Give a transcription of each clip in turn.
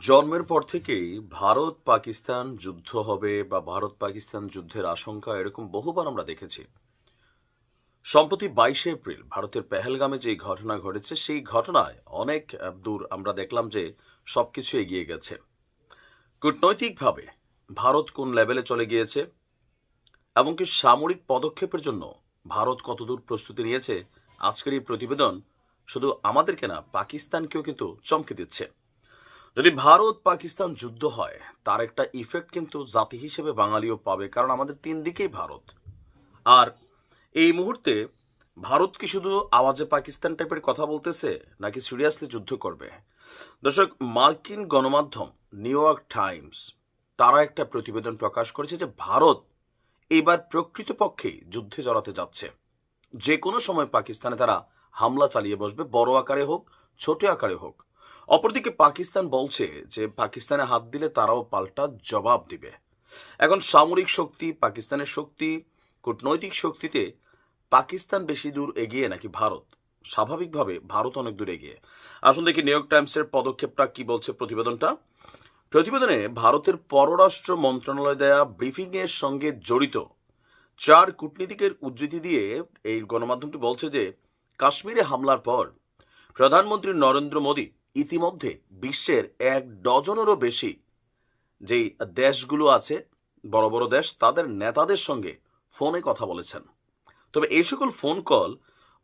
জন্মের পর থেকেই ভারত পাকিস্তান যুদ্ধ হবে বা ভারত পাকিস্তান যুদ্ধের আশঙ্কা এরকম বহুবার আমরা দেখেছি। সম্প্রতি বাইশে এপ্রিল ভারতের পেহেলগামে যে ঘটনা ঘটেছে, সেই ঘটনায় অনেক দূর আমরা দেখলাম যে সবকিছু এগিয়ে গেছে। কূটনৈতিকভাবে ভারত কোন লেভেলে চলে গিয়েছে এমনকি সামরিক পদক্ষেপের জন্য ভারত কতদূর প্রস্তুতি নিয়েছে, আজকের এই প্রতিবেদন শুধু আমাদেরকে না, পাকিস্তানকেও কিন্তু চমকে দিচ্ছে। যদি ভারত পাকিস্তান যুদ্ধ হয়, তার একটা ইফেক্ট কিন্তু জাতি হিসেবে বাঙালিও পাবে, কারণ আমাদের তিন দিকেই ভারত। আর এই মুহূর্তে ভারত কি শুধু আওয়াজে পাকিস্তান টাইপের কথা বলতেছে, নাকি সিরিয়াসলি যুদ্ধ করবে? দর্শক, মার্কিন গণমাধ্যম নিউ ইয়র্ক টাইমস তারা একটা প্রতিবেদন প্রকাশ করেছে যে ভারত এবার প্রকৃতপক্ষেই যুদ্ধে জড়াতে যাচ্ছে। যে কোনো সময় পাকিস্তানে তারা হামলা চালিয়ে বসবে, বড় আকারে হোক, ছোট আকারে হোক। অপরদিকে পাকিস্তান বলছে যে পাকিস্তানে হাত দিলে তারাও পাল্টা জবাব দিবে। এখন সামরিক শক্তি, পাকিস্তানের শক্তি, কূটনৈতিক শক্তিতে পাকিস্তান বেশি দূর এগিয়ে নাকি ভারত? স্বাভাবিকভাবে ভারত অনেক দূর এগিয়ে। আসুন দেখি নিউ ইয়র্ক টাইমসের পদক্ষেপটা কি বলছে প্রতিবেদনটা। প্রতিবেদনে ভারতের পররাষ্ট্র মন্ত্রণালয় দেয়া ব্রিফিংয়ের সঙ্গে জড়িত চার কূটনীতিকের উদ্ধৃতি দিয়ে এই গণমাধ্যমটি বলছে যে কাশ্মীরে হামলার পর প্রধানমন্ত্রী নরেন্দ্র মোদী ইতিমধ্যে বিশ্বের এক ডজনেরও বেশি যেই দেশগুলো আছে, বড় বড় দেশ, তাদের নেতাদের সঙ্গে ফোনে কথা বলেছেন। তবে এই সকল ফোন কল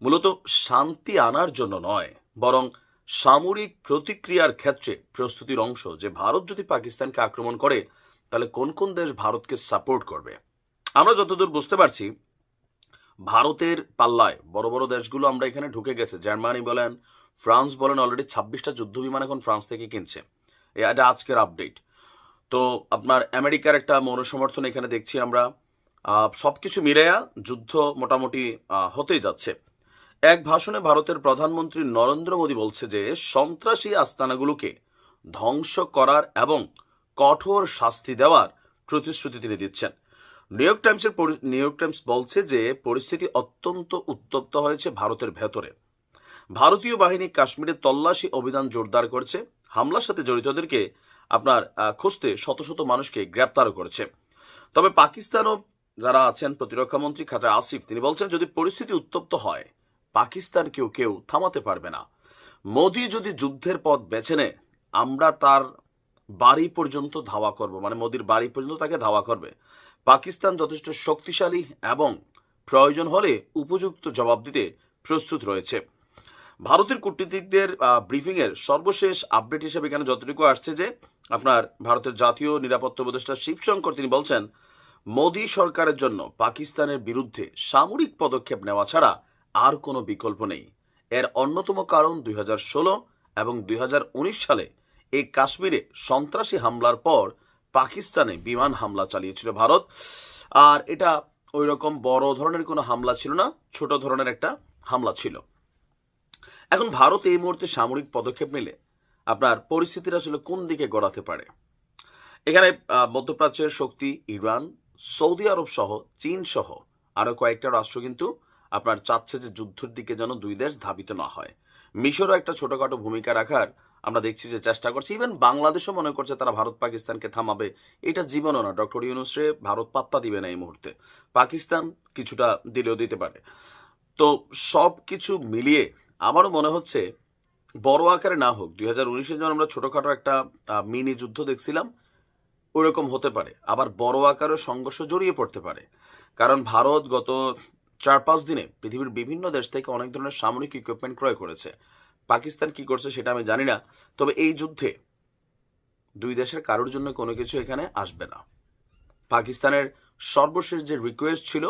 মূলত শান্তি আনার জন্য নয়, বরং সামরিক প্রতিক্রিয়ার ক্ষেত্রে প্রস্তুতির অংশ। যে ভারত যদি পাকিস্তানকে আক্রমণ করে, তাহলে কোন কোন দেশ ভারতকে সাপোর্ট করবে? আমরা যতদূর বুঝতে পারছি, ভারতের পাল্লায় বড় বড় দেশগুলো আমরা এখানে ঢুকে গেছে। জার্মানি বলেন ফ্রান্স বলেন অলরেডি ছাব্বিশটা যুদ্ধ বিমান এখন ফ্রান্স থেকে কিনছে। এটা আজকের আপডেট তো আপনার আমেরিকার একটা মনসমর্থন এখানে দেখছি আমরা। সব কিছু মিলাইয়া যুদ্ধ মোটামুটি হতেই যাচ্ছে। এক ভাষণে ভারতের প্রধানমন্ত্রী নরেন্দ্র মোদী বলছে যে, সন্ত্রাসী আস্তানাগুলোকে ধ্বংস করার এবং কঠোর শাস্তি দেওয়ার প্রতিশ্রুতি তিনি দিচ্ছেন। নিউ ইয়র্ক টাইমসের নিউ ইয়র্ক টাইমস বলছে যে, পরিস্থিতি অত্যন্ত উত্তপ্ত হয়েছে ভারতের ভেতরে। ভারতীয় বাহিনী কাশ্মীরে তল্লাশি অভিযান জোরদার করছে। হামলার সাথে জড়িতদেরকে আপনার খুঁজতে শত শত মানুষকে গ্রেপ্তারও করেছে। তবে পাকিস্তানও যারা আছেন, প্রতিরক্ষা মন্ত্রী খাজা আসিফ, তিনি বলছেন, যদি পরিস্থিতি উত্তপ্ত হয় পাকিস্তানকেও কেউ থামাতে পারবে না। মোদি যদি যুদ্ধের পথ বেছে নেয়, আমরা তার বাড়ি পর্যন্ত ধাওয়া করব। মানে মোদির বাড়ি পর্যন্ত তাকে ধাওয়া করবে। পাকিস্তান যথেষ্ট শক্তিশালী এবং প্রয়োজন হলে উপযুক্ত জবাব দিতে প্রস্তুত রয়েছে। ভারতের কূটনীতিকদের ব্রিফিংয়ের সর্বশেষ আপডেট হিসেবে এখানে যতটুকু আসছে যে, আপনার ভারতের জাতীয় নিরাপত্তা উপদেষ্টা শিবশঙ্কর, তিনি বলছেন, মোদী সরকারের জন্য পাকিস্তানের বিরুদ্ধে সামরিক পদক্ষেপ নেওয়া ছাড়া আর কোনো বিকল্প নেই। এর অন্যতম কারণ দুই হাজার ষোলো এবং দুই হাজার উনিশ সালে এই কাশ্মীরে সন্ত্রাসী হামলার পর পাকিস্তানে বিমান হামলা চালিয়েছিল ভারত। আর এটা ওই রকম বড় ধরনের কোনো হামলা ছিল না, ছোট ধরনের একটা হামলা ছিল। এখন ভারত এই মুহূর্তে সামরিক পদক্ষেপ নিলে আপনার পরিস্থিতির আসলে কোন দিকে গড়াতে পারে? এখানে মধ্যপ্রাচ্যের শক্তি ইরান, সৌদি আরব সহ, চীন সহ আরও কয়েকটা রাষ্ট্র কিন্তু আপনার চাচ্ছে যে যুদ্ধের দিকে যেন দুই দেশ ধাবিত না হয়। মিশরও একটা ছোটখাটো ভূমিকা রাখার আমরা দেখছি যে চেষ্টা করছে। ইভেন বাংলাদেশও মনে করছে তারা ভারত পাকিস্তানকে থামাবে। এটা জীবনও না। ডক্টর ইউনুসরে ভারত পাত্তা দিবে না এই মুহূর্তে। পাকিস্তান কিছুটা দিলেও দিতে পারে। তো সব কিছু মিলিয়ে আমারও মনে হচ্ছে বড় আকারে না হোক, দুই হাজার উনিশে যখন আমরা ছোটখাটো একটা মিনি যুদ্ধ দেখছিলাম ওরকম হতে পারে। আবার বড় আকারে সংঘর্ষ জড়িয়ে পড়তে পারে। কারণ ভারত গত চার পাঁচ দিনে পৃথিবীর বিভিন্ন দেশ থেকে অনেক ধরনের সামরিক ইকুইপমেন্ট ক্রয় করেছে। পাকিস্তান কি করছে সেটা আমি জানি না, তবে এই যুদ্ধে দুই দেশের কারোর জন্য কোনো কিছু এখানে আসবে না। পাকিস্তানের সর্বশেষ যে রিকোয়েস্ট ছিল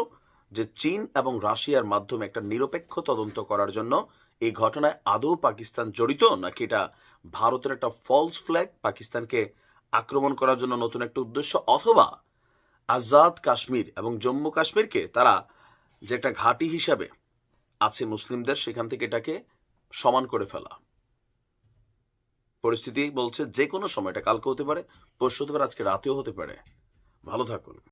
যে চীন এবং রাশিয়ার মাধ্যমে একটা নিরপেক্ষ তদন্ত করার জন্য এই ঘটনায় আদৌ পাকিস্তান জড়িত, নাকি এটা ভারতের একটা ফলস ফ্ল্যাগ পাকিস্তানকে আক্রমণ করার জন্য নতুন একটা উদ্দেশ্য, অথবা আজাদ কাশ্মীর এবং জম্মু কাশ্মীরকে তারা যে একটা ঘাঁটি হিসাবে আছে মুসলিমদের, সেখান থেকে এটাকে সমান করে ফেলা। পরিস্থিতি বলছে যে কোনো সময়, এটা কালকে হতে পারে, পরশু হতে পারে, আজকে রাতেও হতে পারে। ভালো থাকুন।